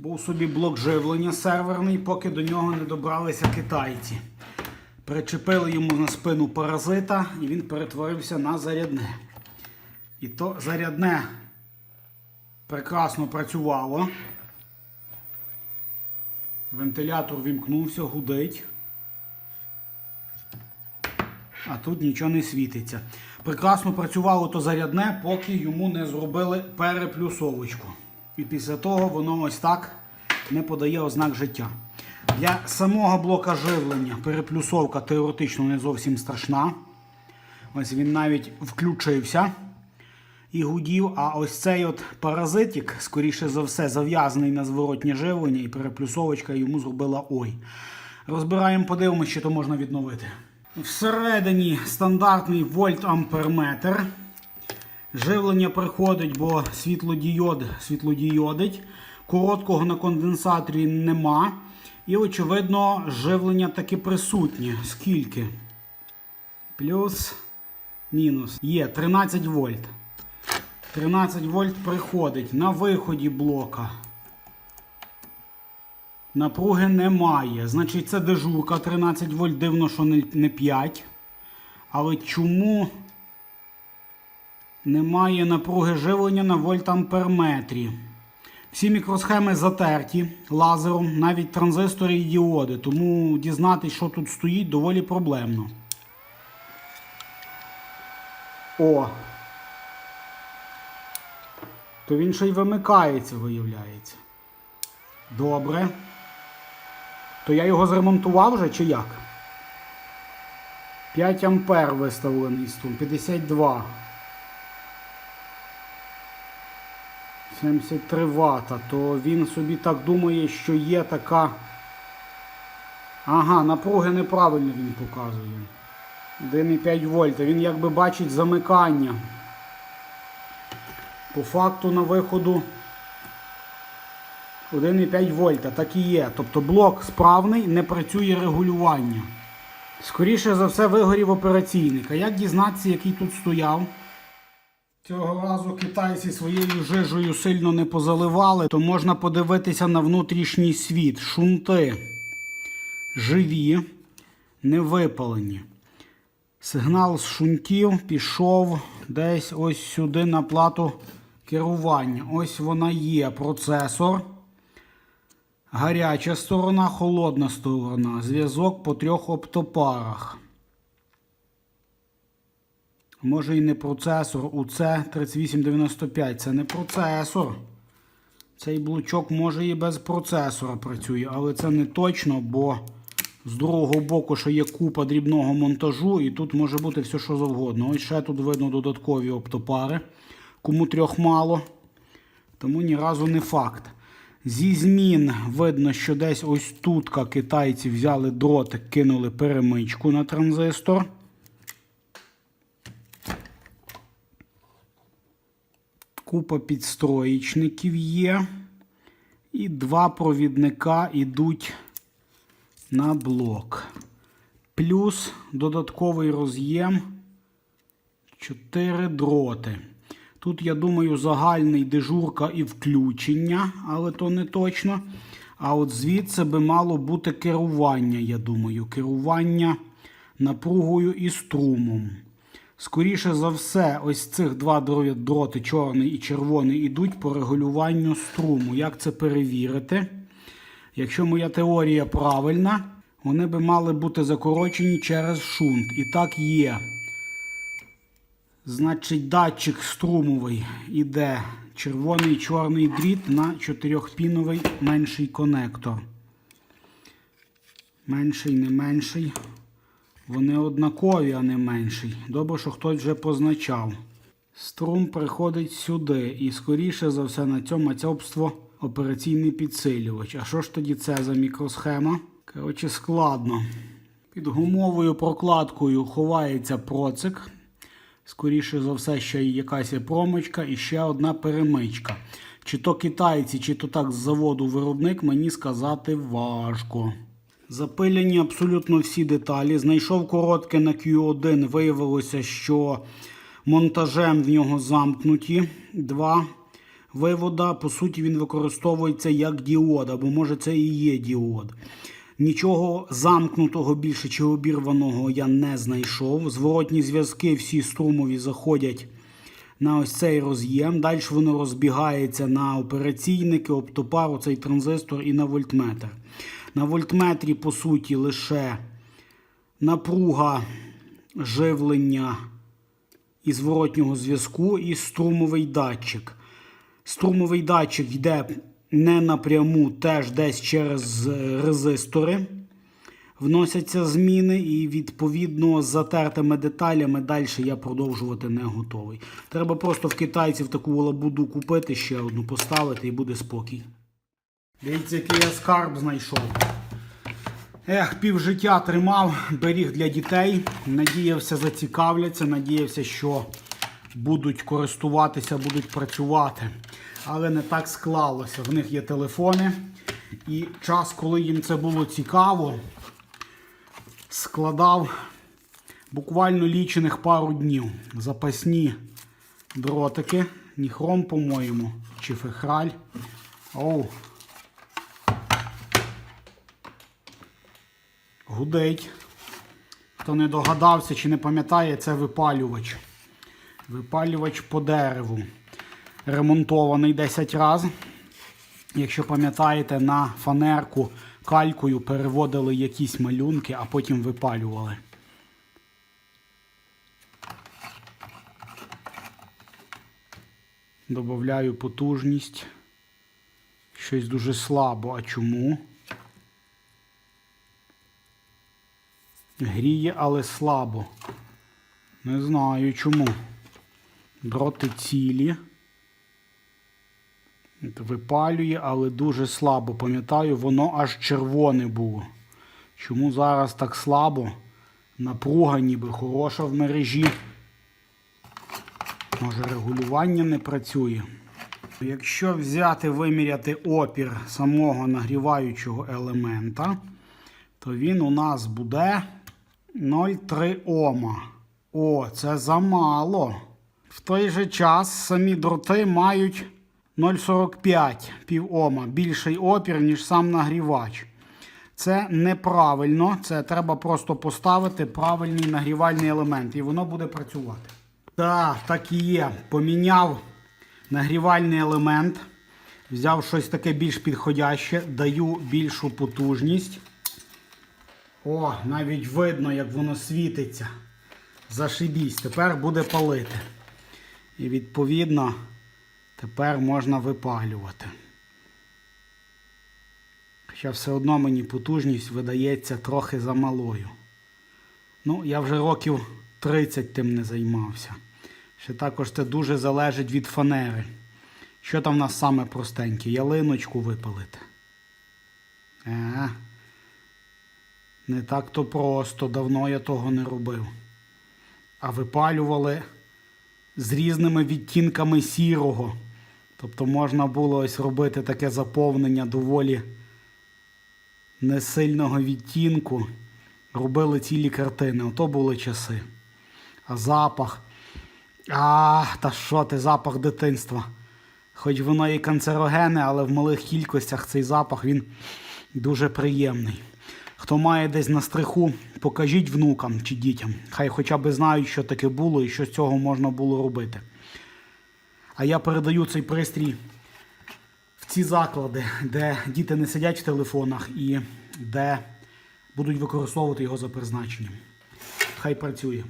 Був собі блок живлення серверний, поки до нього не добралися китайці. Причепили йому на спину паразита і він перетворився на зарядне. І то зарядне прекрасно працювало. Вентилятор вімкнувся, гудить. А тут нічого не світиться. Прекрасно працювало то зарядне, поки йому не зробили переплюсовочку. І після того воно ось так не подає ознак життя. Для самого блока живлення переплюсовка теоретично не зовсім страшна. Ось він навіть включився і гудів. А ось цей от паразитик, скоріше за все, зав'язаний на зворотнє живлення, і переплюсовочка йому зробила ой. Розбираємо, подивимося, чи то можна відновити. Всередині стандартний вольт-амперметр. Живлення приходить, бо світлодіод світлодіодить. Короткого на конденсаторі нема. І, очевидно, живлення таки присутнє. Скільки? Плюс, мінус. Є 13 вольт. 13 вольт приходить на виході блока. Напруги немає. Значить, це дежурка 13 вольт, дивно, що не не 5. Але чому немає напруги живлення на вольтамперметрі? Всі мікросхеми затерті лазером, навіть транзистори і діоди, тому дізнатися, що тут стоїть, доволі проблемно. О! То він ще й вимикається, виявляється. Добре. То я його зремонтував вже чи як? 5 ампер виставлений струм, 52. 73 Вт. То він собі так думає, що є така. Ага, напруги неправильно він показує. 1,5 вольта. Він якби бачить замикання. По факту на виходу 1,5 вольта, так і є. Тобто блок справний, не працює регулювання. Скоріше за все вигорів операційник. А як дізнатися, який тут стояв? Цього разу китайці своєю жижею сильно не позаливали, то можна подивитися на внутрішній світ. Шунти живі, не випалені. Сигнал з шунтів пішов десь ось сюди на плату керування. Ось вона є. Процесор. Гаряча сторона, холодна сторона. Зв'язок по трьох оптопарах. Може і не процесор. УЦ 3895. Це не процесор. Цей блочок може і без процесора працює, але це не точно, бо з другого боку ще є купа дрібного монтажу, і тут може бути все, що завгодно. Ось ще тут видно додаткові оптопари. Кому трьох мало, тому ні разу не факт. Зі змін видно, що десь ось тут китайці взяли дротик, кинули перемичку на транзистор. Купа підстроєчників є. І два провідника йдуть на блок. Плюс додатковий роз'єм 4 дроти. Тут, я думаю, загальний дежурка і включення, але то не точно. А от звідси би мало бути керування, я думаю. Керування напругою і струмом. Скоріше за все, ось цих два дроти, чорний і червоний, ідуть по регулюванню струму. Як це перевірити? Якщо моя теорія правильна, вони би мали бути закорочені через шунт. І так є. Значить, датчик струмовий іде червоний і чорний дріт на чотирьохпіновий менший конектор. Менший, не менший. Вони однакові, а не менший. Добре, що хтось вже позначав. Струм приходить сюди. І скоріше за все на цьому мацьобство операційний підсилювач. А що ж тоді це за мікросхема? Коротше, складно. Під гумовою прокладкою ховається процик. Скоріше за все, ще й якась є промичка і ще одна перемичка. Чи то китайці, чи то так з заводу виробник, мені сказати важко. Запилені абсолютно всі деталі. Знайшов коротке на Q1. Виявилося, що монтажем в нього замкнуті два вивода. По суті, він використовується як діод, або може це і є діод. Нічого замкнутого більше чи обірваного я не знайшов. Зворотні зв'язки всі струмові заходять на ось цей роз'єм. Далі воно розбігається на операційники, оптопару, цей транзистор і на вольтметр. На вольтметрі, по суті, лише напруга живлення і зворотнього зв'язку і струмовий датчик. Струмовий датчик йде не напряму, теж десь через резистори вносяться зміни, і відповідно з затертими деталями далі я продовжувати не готовий. Треба просто в китайців таку лабуду купити, ще одну поставити і буде спокій. Дивіться, який я скарб знайшов. Ех, півжиття тримав, беріг для дітей. Надіявся, зацікавляться, надіявся, що будуть користуватися, будуть працювати. Але не так склалося. В них є телефони. І час, коли їм це було цікаво, складав буквально лічених пару днів. Запасні дротики. Ніхром, по-моєму, чи фехраль. Оу. Гудить. Хто не догадався чи не пам'ятає, це випалювач. Випалювач по дереву. Ремонтований 10 разів. Якщо пам'ятаєте, на фанерку калькою переводили якісь малюнки, а потім випалювали. Добавляю потужність. Щось дуже слабо. А чому? Гріє, але слабо. Не знаю чому. Дроти цілі. Випалює, але дуже слабо. Пам'ятаю, воно аж червоне було. Чому зараз так слабо? Напруга ніби хороша в мережі. Може регулювання не працює. Якщо взяти виміряти опір самого нагріваючого елемента, то він у нас буде 0,3 Ома. О, це замало. В той же час самі дроти мають 0,45 пів Ома. Більший опір, ніж сам нагрівач. Це неправильно. Це треба просто поставити правильний нагрівальний елемент, і воно буде працювати. Так, так і є. Поміняв нагрівальний елемент. Взяв щось таке більш підходяще, даю більшу потужність. О, навіть видно, як воно світиться. Зашибісь, тепер буде палити. І відповідно тепер можна випалювати. Хоча все одно мені потужність видається трохи замалою. Ну, я вже років 30 тим не займався. Ще також це дуже залежить від фанери. Що там в нас саме простеньке? Ялиночку випалити. Е, не так то просто, давно я того не робив. А випалювали з різними відтінками сірого. Тобто можна було ось робити таке заповнення доволі несильного відтінку. Робили цілі картини. Ото були часи. А запах. А, та що ти, запах дитинства. Хоч воно і канцерогенне, але в малих кількостях цей запах він дуже приємний. Хто має десь на стриху, покажіть внукам чи дітям. Хай хоча б знають, що таке було і що з цього можна було робити. А я передаю цей пристрій в ці заклади, де діти не сидять в телефонах і де будуть використовувати його за призначенням. Хай працює.